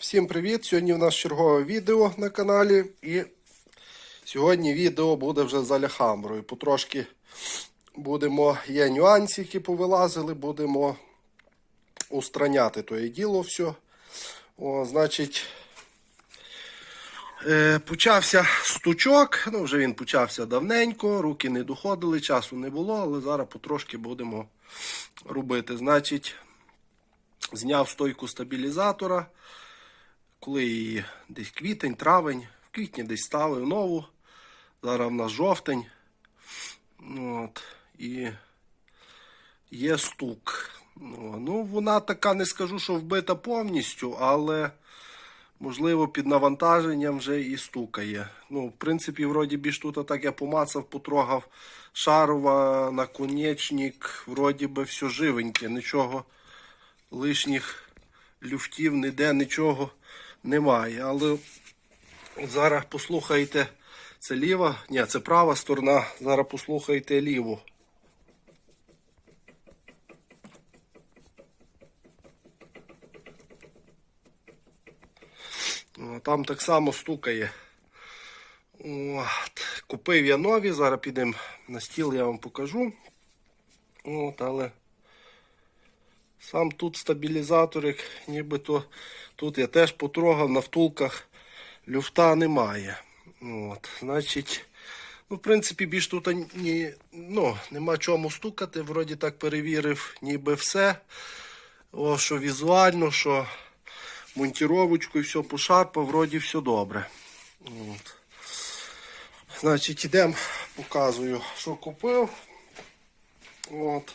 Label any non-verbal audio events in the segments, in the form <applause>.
Всім привіт! Сьогодні у нас чергове відео на каналі. І сьогодні відео буде вже з Алехамброю. Потрошки будемо, є нюанси, які повилазили, будемо устраняти то діло все. О, значить, е, почався стучок. Ну, вже він почався давненько, руки не доходили, часу не було, але зараз потрошки будемо робити. Значить, зняв стойку стабілізатора. Коли її десь квітень, травень, в квітні десь ставив нову. Зараз в нас жовтень. От, і є стук. Ну, вона така, не скажу, що вбита повністю, але можливо під навантаженням вже і стукає. Ну, в принципі, вроді більш тут так я помацав, потрогав шарова, наконечник, вроді би все живеньке, нічого лишніх люфтів, ніде нічого немає. Але от зараз послухайте, це ліва, ні, це права сторона. Зараз послухайте ліву. Там так само стукає. От. Купив я нові, зараз підемо на стіл, я вам покажу. От, але Сам тут стабілізаторик, нібито тут я теж потрогав на втулках люфта немає. От, Значить, ну, в принципі, більш тут ні, ну, нема чому стукати. Вроді так перевірив, ніби все. О, що візуально, що монтіровочку і все пошарпав, вроді все добре. От. Значить, ідемо, показую, що купив. От.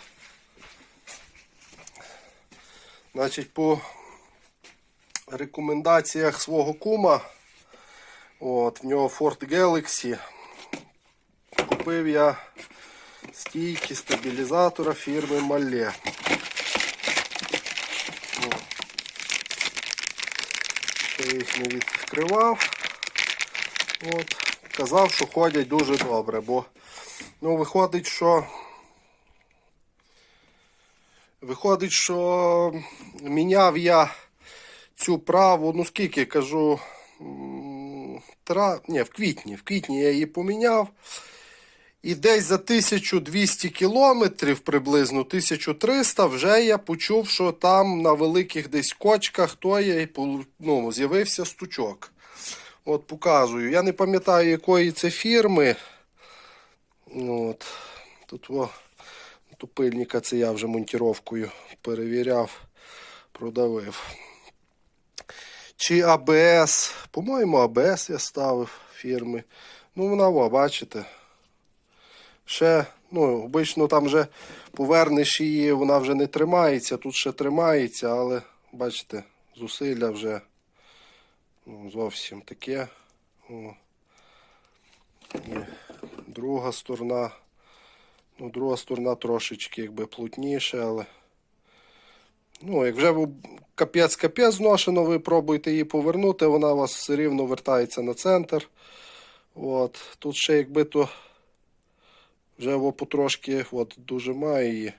Значить, по рекомендаціях свого кума, от, в нього Ford Galaxy, купив я стійки стабілізатора фірми Мале. Ще їх не відкривав. От. Казав, що ходять дуже добре, бо ну, виходить, що Виходить, що міняв я цю праву, ну скільки кажу, тра... Ні, в квітні. В квітні я її поміняв. І десь за 1200 кілометрів, приблизно 1300, вже я почув, що там на великих десь кочках то є, ну, з'явився стучок. От показую. Я не пам'ятаю, якої це фірми. От. Тут о, тупильника це я вже монтіровкою перевіряв, продавив. Чи АБС. По-моєму, АБС я ставив фірми. Ну, вона, о, бачите. Ще, ну, обично там вже повернеш її, вона вже не тримається. Тут ще тримається, але бачите, зусилля вже ну, зовсім таке. О. І друга сторона. Ну, друга сторона трошечки якби плотніше, але. Ну, як вже ви капець-капець зношено, ви пробуєте її повернути, вона у вас все рівно вертається на центр. От. Тут ще якби то вже во потрошки от, дуже має її.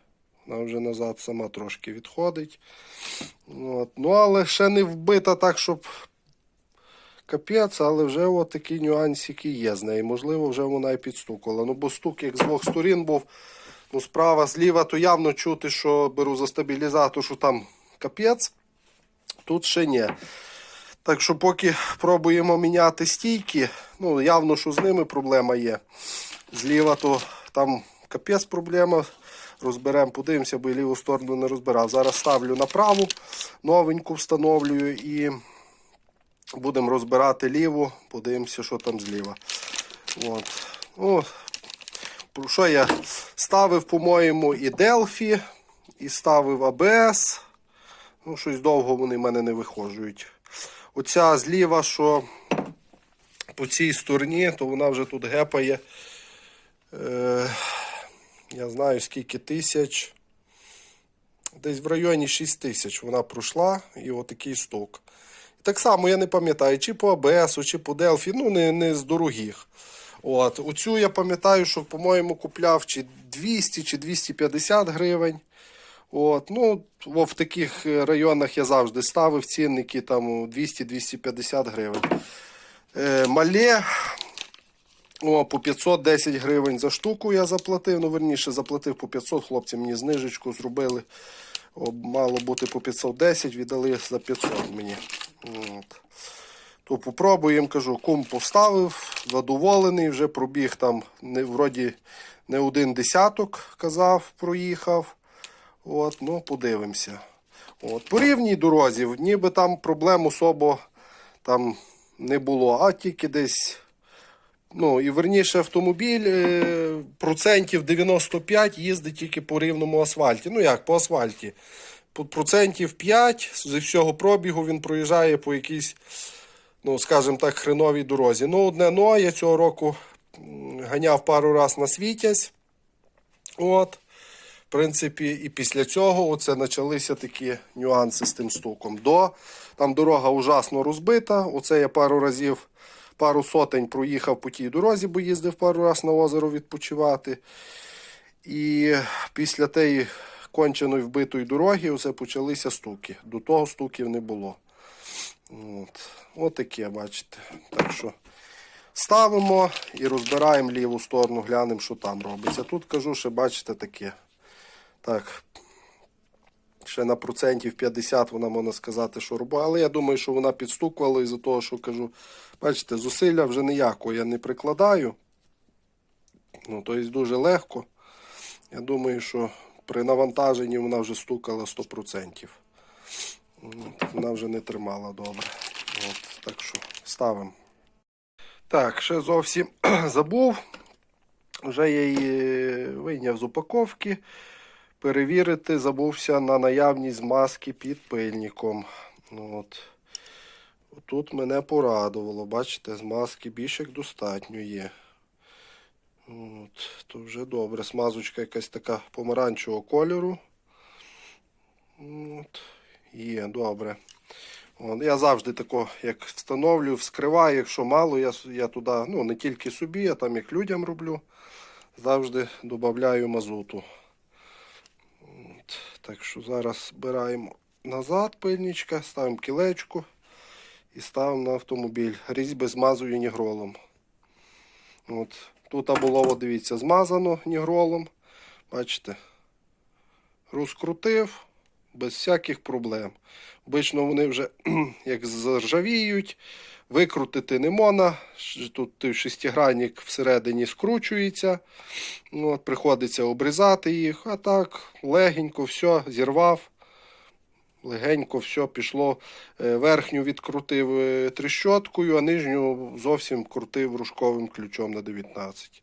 Вона вже назад сама трошки відходить. От. Ну, але ще не вбита так, щоб капець, але вже от такі нюансики є з нею. Можливо, вже вона і підстукала. Ну, бо стук як з двох сторін був. Ну, справа, зліва, то явно чути, що беру за стабілізатор, що там капець. Тут ще ні. Так що, поки пробуємо міняти стійки, ну, явно, що з ними проблема є. Зліва, то там капець проблема. Розберемо, подивимося, бо я ліву сторону не розбирав. Зараз ставлю на праву, новеньку встановлюю і будемо розбирати ліву, подивимося, що там зліва. От. Ну, про що я ставив, по-моєму, і Delphi, і ставив ABS. Ну, щось довго вони в мене не виходжують. Оця зліва, що по цій стороні, то вона вже тут гепає. Е, я знаю скільки тисяч. Десь в районі 6 тисяч вона пройшла і отакий сток. Так само я не пам'ятаю, чи по АБС, чи по Delphi, ну не, не з дорогих. От. Оцю я пам'ятаю, що, по-моєму, купляв чи 200, чи 250 гривень. От, ну, в таких е, районах я завжди ставив цінники там 200-250 гривень. Е, мале, о, по 510 гривень за штуку я заплатив. Ну, верніше, заплатив по 500, хлопці мені знижечку зробили. О, мало бути по 510, віддали за 500 мені. От. То попробуємо, кажу, кум поставив, задоволений, вже пробіг там, не, вроді не один десяток, казав, проїхав. От, ну, подивимося. От, по рівній дорозі, ніби там проблем особо там не було, а тільки десь. Ну, і верніше автомобіль е, процентів 95 їздить тільки по рівному асфальті. Ну як, по асфальті. По процентів 5 зі всього пробігу він проїжджає по якійсь, ну, скажімо так, хреновій дорозі. Ну, одне но, я цього року ганяв пару раз на світязь. От. Принципі, і після цього оце почалися такі нюанси з тим стуком. До, там дорога ужасно розбита. Оце я пару разів, пару сотень проїхав по тій дорозі, бо їздив пару разів на озеро відпочивати. І після тієї конченої вбитої дороги оце почалися стуки. До того стуків не було. От, От таке, бачите. Так що ставимо і розбираємо ліву сторону, глянемо, що там робиться. Тут кажу, що бачите таке. Так, ще на процентів 50 вона можна сказати, що робила. Але я думаю, що вона підстукувала із-за того, що кажу, бачите, зусилля вже ніякого я не прикладаю. Ну, тобто дуже легко. Я думаю, що при навантаженні вона вже стукала 100%. От, Вона вже не тримала добре. От, так що ставимо. Так, ще зовсім <clears throat> забув. Вже я її вийняв з упаковки. Перевірити забувся на наявність маски під пильником. Ну, От. Тут мене порадувало. Бачите, з маски більш як достатньо є. От, то вже добре. Смазочка якась така помаранчевого кольору. От, є, добре. От, я завжди тако, як встановлю, вскриваю, якщо мало, я, я туди, ну не тільки собі, а там як людям роблю. Завжди додаю мазуту. Так що зараз збираємо назад пильничка, ставимо кілечку і ставимо на автомобіль. Різьби змазую нігролом. От. Тут було, дивіться, змазано нігролом. Бачите? Розкрутив без всяких проблем. Обично вони вже <clears throat> як заржавіють, викрутити не можна. Тут шестигранник всередині скручується. Ну, От, приходиться обрізати їх, а так легенько все зірвав. Легенько все пішло. Е, Верхню відкрутив е, тріщоткою, а нижню зовсім крутив рушковим ключом на 19.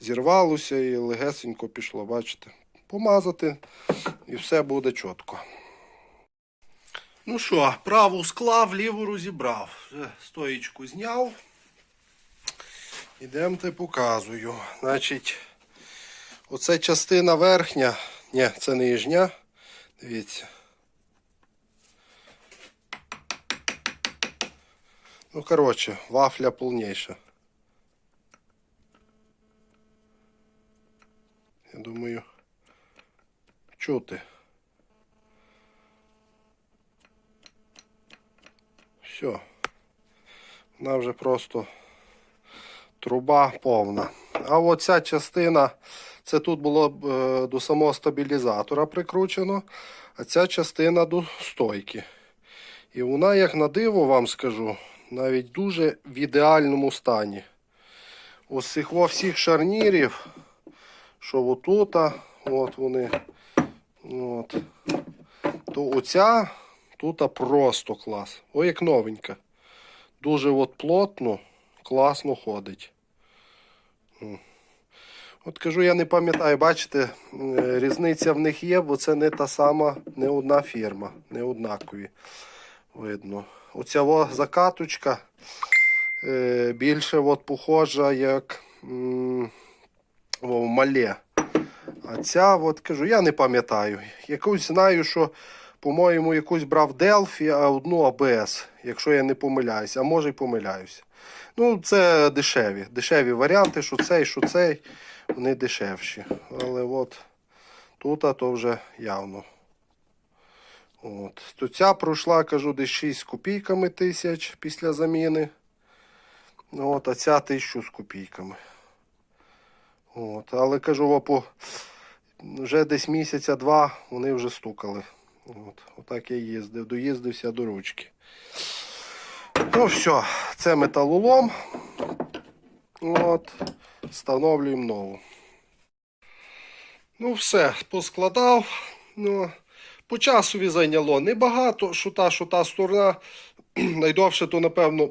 Зірвалося і легесенько пішло, бачите. Помазати і все буде чітко. Ну що, праву склав, ліву розібрав. Вже стоїчку зняв. Ідемте показую. Значить, оце частина верхня. Ні, це нижня. Дивіться. Ну, коротше, вафля повніша. Я думаю, чути. Все. Вона вже просто труба повна. А оця частина, це тут було е, до самого стабілізатора прикручено, а ця частина до стойки. І вона, як на диво вам скажу, навіть дуже в ідеальному стані. Ось цих всіх шарнірів, що отут, от вони, от, то оця тут просто клас. Ой, як новенька. Дуже от плотно, класно ходить. От кажу, я не пам'ятаю, бачите, е, різниця в них є, бо це не та сама, не одна фірма, не однакові. Видно. Оця закаточка е, більше от похожа як о, мале. А ця, от кажу, я не пам'ятаю. Якусь знаю, що, по-моєму, якусь брав Delphi, а одну ABS, якщо я не помиляюся, а може й помиляюся. Ну, це дешеві. Дешеві варіанти, що цей, що цей, вони дешевші. Але от тут а то вже явно От. То ця пройшла, кажу, десь 6 з копійками тисяч після заміни. От, а ця тисячу з копійками. От. Але кажу, опу, вже десь місяця-два вони вже стукали. От. Отак я їздив, доїздився до ручки. Ну все, це металолом. От. Встановлюємо нову. Ну, все, поскладав. Ну, по часові зайняло небагато, що та, що та сторона. <clears throat> Найдовше, то, напевно,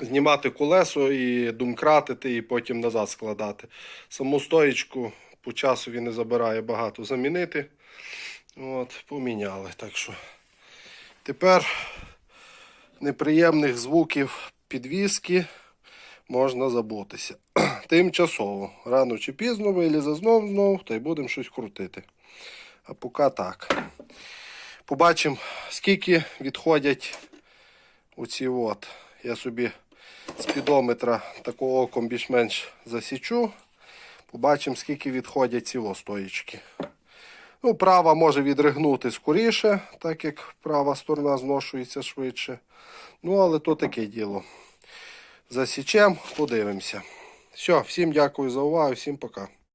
знімати колесо і думкратити, і потім назад складати. Саму стоїчку по часові не забирає багато замінити. От, поміняли. Так що тепер неприємних звуків підвіски можна забутися. <clears throat> Тимчасово. Рано чи пізно вилізе знов знов, та й будемо щось крутити. А поки так. Побачимо, скільки відходять оці от. Я собі спідометра такого оком більш-менш засічу. Побачимо, скільки відходять ці стоїчки. Ну, права може відригнути скоріше, так як права сторона зношується швидше. Ну, але то таке діло. Засічемо, подивимося. Все, всім дякую за увагу, всім пока.